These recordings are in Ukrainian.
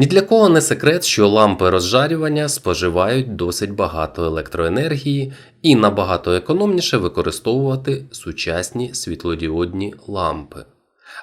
Ні для кого не секрет, що лампи розжарювання споживають досить багато електроенергії і набагато економніше використовувати сучасні світлодіодні лампи.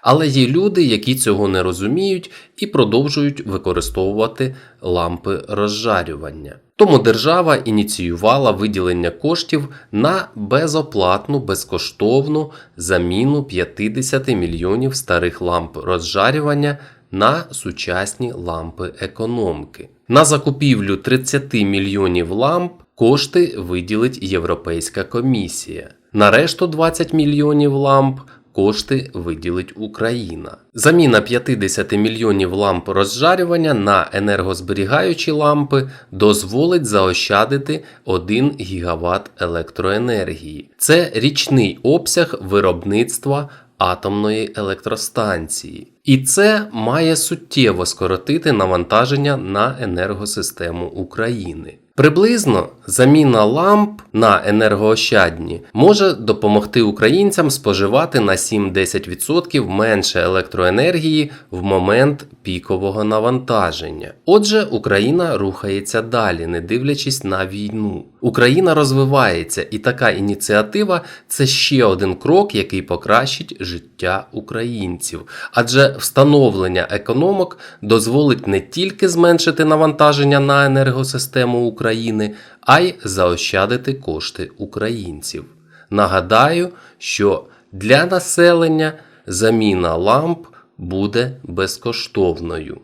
Але є люди, які цього не розуміють і продовжують використовувати лампи розжарювання. Тому держава ініціювала виділення коштів на безоплатну безкоштовну заміну 50 мільйонів старих ламп розжарювання на сучасні лампи економки. На закупівлю 30 мільйонів ламп кошти виділить Європейська комісія. На решту 20 мільйонів ламп кошти виділить Україна. Заміна 50 мільйонів ламп розжарювання на енергозберігаючі лампи дозволить заощадити 1 гігаватт електроенергії. Це річний обсяг виробництва атомної електростанції. І це має суттєво скоротити навантаження на енергосистему України. Приблизно заміна ламп на енергоощадні може допомогти українцям споживати на 7-10% менше електроенергії в момент пікового навантаження. Отже, Україна рухається далі, не дивлячись на війну. Україна розвивається, і така ініціатива це ще один крок, який покращить життя українців. Адже встановлення економок дозволить не тільки зменшити навантаження на енергосистему України, а й заощадити кошти українців. Нагадаю, що для населення заміна ламп буде безкоштовною.